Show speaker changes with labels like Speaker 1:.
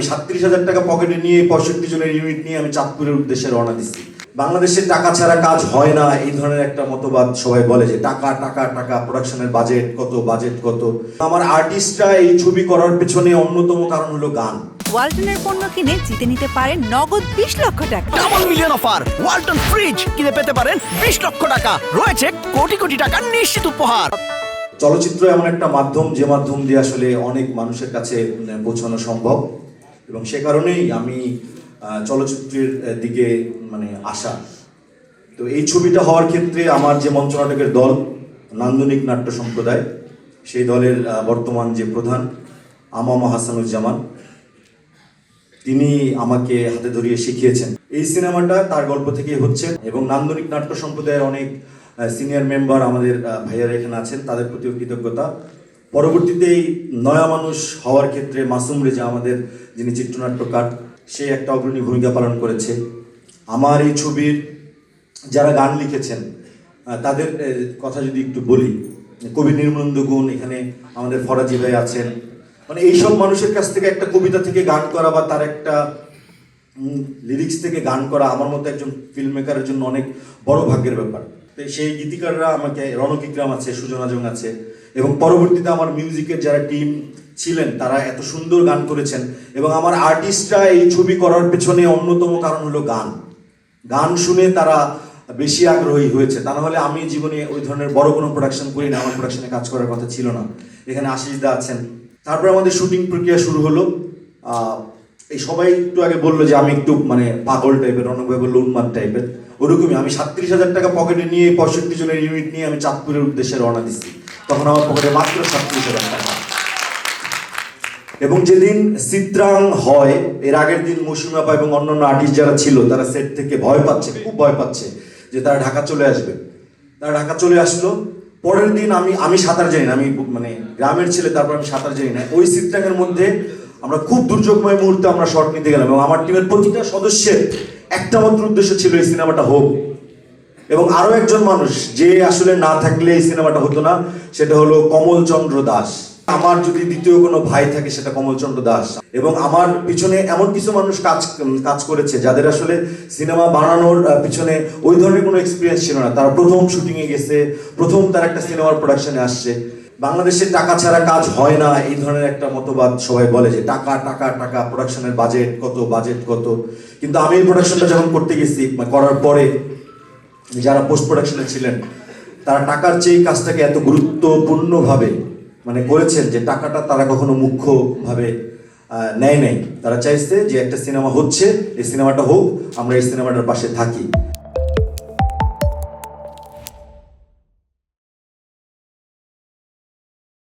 Speaker 1: আমি সাতত্রিশ হাজার টাকা পকেটে নিয়ে পঁয়ষট্টি জনের ইউনিট নিয়ে আমি চাঁদপুরের উদ্দেশ্যে রওনা দিচ্ছি। বাংলাদেশে টাকা ছাড়া কাজ হয় না এই ধরনের একটা মতবাদ সবাই বলে যে টাকা টাকা টাকা প্রোডাকশনের বাজেট কত বাজেট কত। আমার আর্টিস্টরা এই ছবি করার পেছনে অন্যতম কারণ হলো গান।
Speaker 2: ওয়ালটনের পণ্য কিনে জিতে নিতে পারেন নগদ বিশ লক্ষ টাকা।
Speaker 3: Double million offer Walton fridge কিনে পেতে পারেন বিশ লক্ষ টাকা। রয়েছে কোটি কোটি টাকার নিশ্চিত উপহার।
Speaker 1: চলচ্চিত্র এমন একটা মাধ্যম যে মাধ্যম দিয়ে আসলে অনেক মানুষের কাছে পৌঁছানো সম্ভব। এবং সে কারণেই আমি চলচ্চিত্রের দিকে মানে আসা। তো এই ছবিটা হওয়ার ক্ষেত্রে আমার যে মঞ্চনাটকের দল, নান্দনিক নাট্য সম্প্রদায়, সেই দলের বর্তমান যে প্রধান, আমামা হাসানুজ্জামান, তিনি আমাকে হাতে ধরিয়ে শিখিয়েছেন। এই সিনেমাটা তার গল্প থেকেই হচ্ছে এবং নান্দনিক নাট্য সম্প্রদায়ের অনেক সিনিয়র মেম্বার আমাদের ভাইয়ারা এখানে আছেন, তাদের প্রতিও কৃতজ্ঞতা। পরবর্তীতে নয়া মানুষ হওয়ার ক্ষেত্রে মাসুম রেজা আমাদের যিনি চিত্রনাট্যকার, সে একটা অগ্রণী ভূমিকা পালন করেছে। আমার এই ছবির যারা গান লিখেছেন তাদের কথা যদি একটু বলি, কবি নির্মলন্দ গুণ এখানে আমাদের ফরাজি ভাই আছেন। মানে এইসব মানুষের কাছ থেকে একটা কবিতা থেকে গান করা বা তার একটা লিরিক্স থেকে গান করা আমার মতো একজন ফিল্ম মেকারের জন্য অনেক বড় ভাগ্যের ব্যাপার। সেই গীতিকাররা আমাকে রণক ইকরাম আছে, সুজন আজং আছে, এবং পরবর্তীতে আমার মিউজিকের যারা টিম ছিলেন, তারা এত সুন্দর গান করেছেন, এবং আমার আর্টিস্টরা এই ছবি করার পেছনে অন্যতম কারণ হলো গান। গান শুনে তারা বেশি আগ্রহী হয়েছে। তা নাহলে আমি জীবনে ওই ধরনের বড় কোনো প্রোডাকশন করি না, আমার প্রোডাকশনে কাজ করার কথা ছিল না। এখানে আশিস দা আছেন। তারপরে আমাদের শুটিং প্রক্রিয়া শুরু হলো। এই সবাই একটু আগে বলল যে আমি একটু মানে পাগল টাইপের অনেক ভাই বলল টাইপের ওরকমই, আমি সাতত্রিশ হাজার টাকা পকেটে নিয়ে পঁয়ষট্টি জনের ইউনিট নিয়ে আমি চাঁদপুরের উদ্দেশ্যে রওনা দিচ্ছি তখন আমার পকেটে মাত্র সাতত্রিশ হাজার টাকা। এবং যেদিন চিত্রাং হয়, এর আগের দিন মৌসুমী আপা এবং অন্যান্য আর্টিস্ট যারা ছিল, তারা সেট থেকে ভয় পাচ্ছে, খুব ভয় পাচ্ছে যে তারা ঢাকা চলে আসবে। তারা ঢাকা চলে আসলো। পরের দিন আমি আমি সাঁতার জানি না, আমি মানে গ্রামের ছেলে, তারপর আমি সাঁতার জানি না। ওই চিত্রাঙ্গের মধ্যে আমরা খুব দুর্যোগময় মুহূর্তে আমরা শর্ট নিতে গেলাম এবং আমার টিমের প্রতিটা সদস্যের একটা মাত্র উদ্দেশ্য ছিল এই সিনেমাটা হোক। এবং আরও একজন মানুষ যে আসলে না থাকলে এই সিনেমাটা হতো না, সেটা হলো কমলচন্দ্র দাস। আমার যদি দ্বিতীয় কোনো ভাই থাকে, সেটা কমলচন্দ্র দাস। এবং আমার পিছনে এমন কিছু মানুষ কাজ কাজ করেছে যাদের আসলে সিনেমা বানানোর পিছনে ওই ধরনের কোনো এক্সপিরিয়েন্স ছিল না। তারা প্রথম শুটিংয়ে গেছে, প্রথম তার একটা সিনেমার প্রোডাকশনে আসছে। বাংলাদেশে টাকা ছাড়া কাজ হয় না, এই ধরনের একটা মতবাদ সবাই বলে যে টাকা টাকা টাকা প্রোডাকশনের বাজেট কত বাজেট কত। কিন্তু আমি এই প্রোডাকশনটা যখন করতে গেছি করার পরে যারা পোস্ট প্রোডাকশনে ছিলেন, তারা টাকার চেয়ে কাজটাকে এত গুরুত্বপূর্ণভাবে মানে করেছেন যে টাকাটা তারা কখনো মুখ্যভাবে নেয় নাই। তারা চাইছে যে একটা সিনেমা হচ্ছে, এই সিনেমাটা হোক, আমরা এই সিনেমাটার পাশে থাকি।